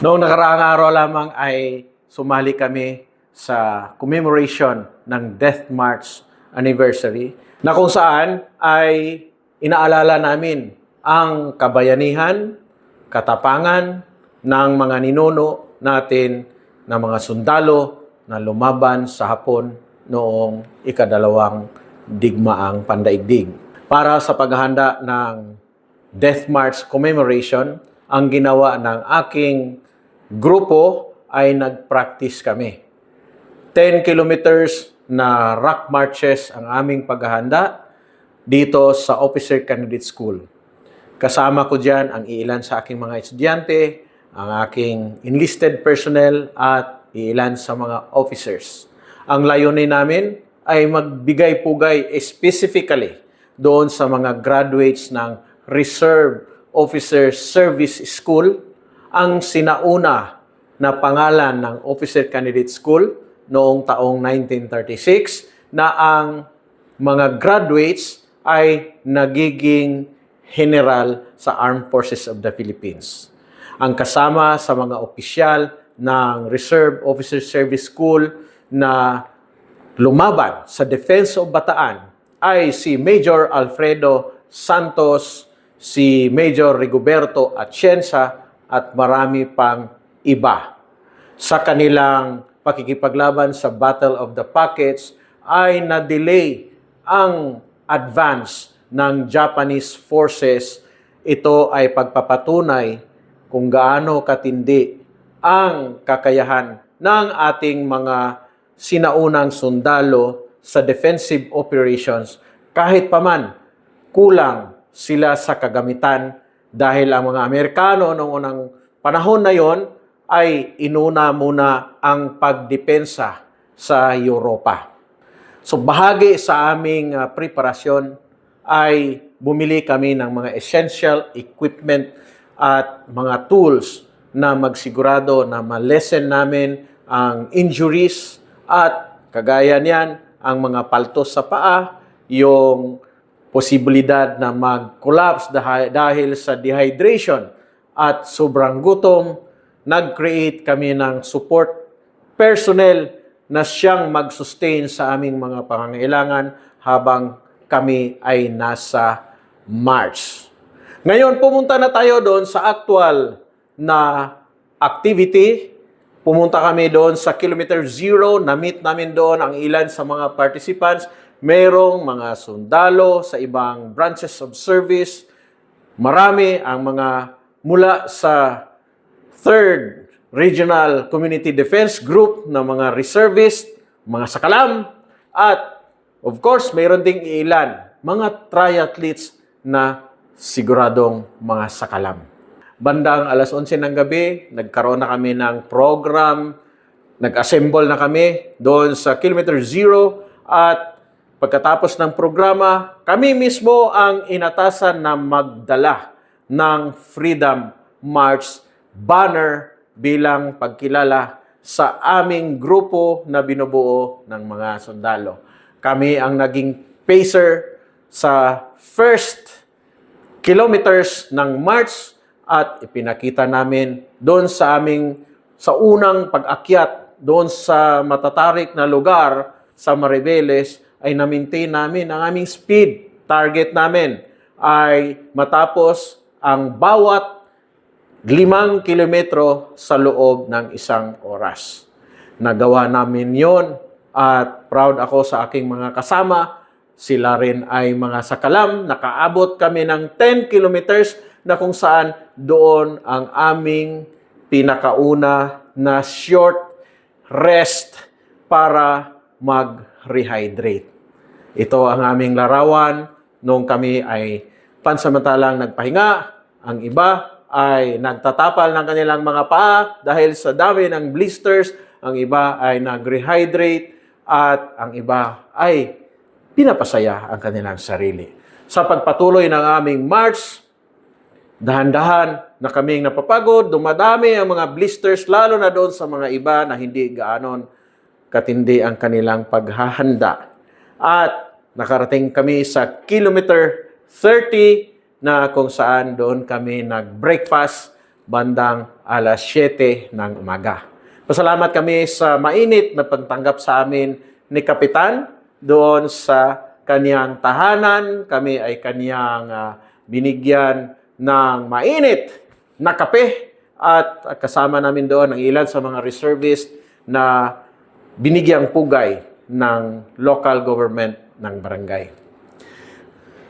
Noong nakaraang araw lamang ay sumali kami sa commemoration ng Death March anniversary na kung saan ay inaalala namin ang kabayanihan, katapangan ng mga ninuno natin na mga sundalo na lumaban sa Hapon noong ikadalawang digmaang pandaigdig. Para sa paghahanda ng Death March commemoration, ang ginawa ng aking grupo ay nag-practice kami. 10 kilometers na rock marches ang aming paghahanda dito sa Officer Candidate School. Kasama ko dyan ang iilan sa aking mga estudyante, ang aking enlisted personnel at iilan sa mga officers. Ang layunin namin ay magbigay-pugay specifically doon sa mga graduates ng Reserve Officer Service School, ang sinauna na pangalan ng Officer Candidate School noong taong 1936 na ang mga graduates ay nagiging general sa Armed Forces of the Philippines. Ang kasama sa mga opisyal ng Reserve Officer Service School na lumaban sa Defense of Bataan ay si Major Alfredo Santos, si Major Rigoberto Atienza at marami pang iba. Sa kanilang pakikipaglaban sa Battle of the Pockets ay na-delay ang advance ng Japanese forces. Ito ay pagpapatunay kung gaano katindi ang kakayahan ng ating mga sinaunang sundalo sa defensive operations kahit paman kulang sila sa kagamitan dahil ang mga Amerikano noong unang panahon na yon ay inuna muna ang pagdepensa sa Europa. So bahagi sa aming uh, preparasyon ay bumili kami ng mga essential equipment at mga tools na magsigurado na ma-lessen namin ang injuries at kagaya niyan ang mga paltos sa paa, yung posibilidad na mag-collapse dah- dahil sa dehydration at sobrang gutom, nag-create kami ng support personnel na siyang mag-sustain sa aming mga pangangailangan habang kami ay nasa March. Ngayon, pumunta na tayo doon sa actual na activity. Pumunta kami doon sa kilometer zero. Na-meet namin doon ang ilan sa mga participants. Merong mga sundalo sa ibang branches of service. Marami ang mga mula sa third Regional Community Defense Group na mga reservist, mga sakalam, at of course, mayroon ding ilan, mga triathletes na siguradong mga sakalam. Bandang alas 11 ng gabi, nagkaroon na kami ng program, nag-assemble na kami doon sa Kilometer Zero at pagkatapos ng programa, kami mismo ang inatasan na magdala ng Freedom March banner bilang pagkilala sa aming grupo na binubuo ng mga sundalo. Kami ang naging pacer sa first kilometers ng march at ipinakita namin doon sa aming sa unang pag-akyat doon sa matatarik na lugar sa Maribeles ay na-maintain namin ang aming speed. Target namin ay matapos ang bawat limang kilometro sa loob ng isang oras. Nagawa namin yon at proud ako sa aking mga kasama. Sila rin ay mga sakalam. Nakaabot kami ng 10 kilometers na kung saan doon ang aming pinakauna na short rest para mag-rehydrate. Ito ang aming larawan nung kami ay pansamantalang nagpahinga. Ang iba ay nagtatapal ng kanilang mga paa dahil sa dami ng blisters. Ang iba ay nag-rehydrate at ang iba ay pinapasaya ang kanilang sarili. Sa pagpatuloy ng aming march, dahan-dahan na kaming napapagod, dumadami ang mga blisters, lalo na doon sa mga iba na hindi gaanon katindi ang kanilang paghahanda. At nakarating kami sa kilometer 30 na kung saan doon kami nag-breakfast bandang alas 7 ng umaga. Pasalamat kami sa mainit na pagtanggap sa amin ni Kapitan doon sa kaniyang tahanan. Kami ay kaniyang ah, binigyan ng mainit na kape at kasama namin doon ang ilan sa mga reservist na binigyang pugay ng local government ng barangay.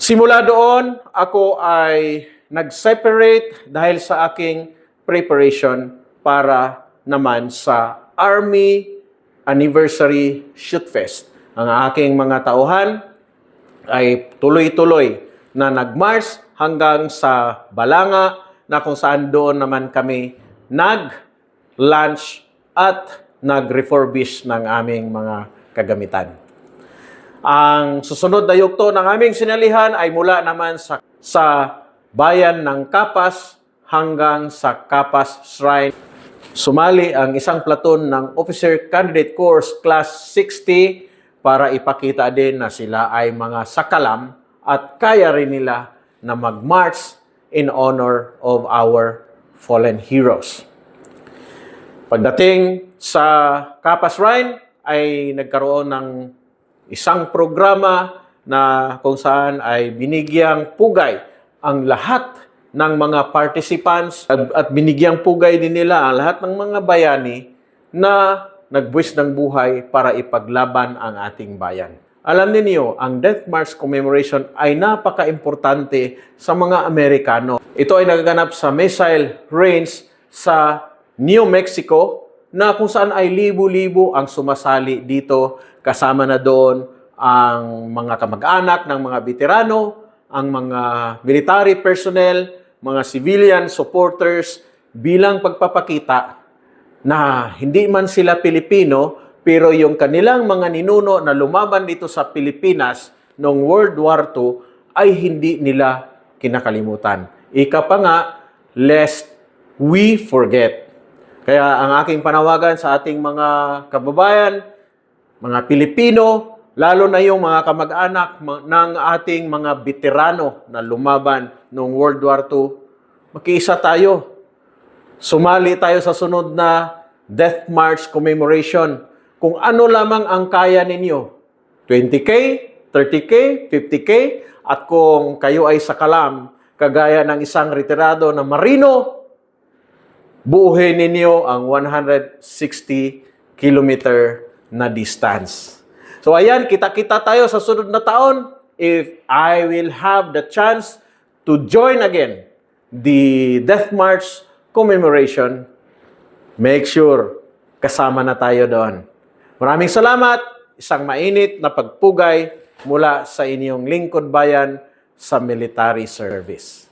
Simula doon, ako ay nag-separate dahil sa aking preparation para naman sa Army Anniversary Shoot Fest. Ang aking mga tauhan ay tuloy-tuloy na nag-march hanggang sa Balanga na kung saan doon naman kami nag-lunch at nag-refurbish ng aming mga kagamitan. Ang susunod na yugto ng aming sinalihan ay mula naman sa, sa bayan ng Kapas hanggang sa Kapas Shrine. Sumali ang isang platon ng Officer Candidate Course Class 60 para ipakita din na sila ay mga sakalam at kaya rin nila na mag-march in honor of our fallen heroes. Pagdating sa Kapas Shrine ay nagkaroon ng isang programa na kung saan ay binigyang pugay ang lahat ng mga participants at, at binigyang pugay din nila ang lahat ng mga bayani na nagbuwis ng buhay para ipaglaban ang ating bayan. Alam niyo, ang Death March commemoration ay napaka-importante sa mga Amerikano. Ito ay nagaganap sa missile range sa New Mexico na kung saan ay libo-libo ang sumasali dito. Kasama na doon ang mga kamag-anak ng mga veterano, ang mga military personnel, mga civilian supporters bilang pagpapakita na hindi man sila Pilipino, pero yung kanilang mga ninuno na lumaban dito sa Pilipinas noong World War II ay hindi nila kinakalimutan. Ika pa nga, lest we forget. Kaya ang aking panawagan sa ating mga kababayan, mga Pilipino, lalo na yung mga kamag-anak ma- ng ating mga veterano na lumaban noong World War II, makiisa tayo. Sumali tayo sa sunod na Death March commemoration. Kung ano lamang ang kaya ninyo, 20K, 30K, 50K, at kung kayo ay sakalam, kagaya ng isang retirado na marino, buuhin ninyo ang 160 kilometer na distance. So ayan, kita-kita tayo sa sunod na taon if I will have the chance to join again the Death March commemoration. Make sure kasama na tayo doon. Maraming salamat. Isang mainit na pagpugay mula sa inyong lingkod bayan sa military service.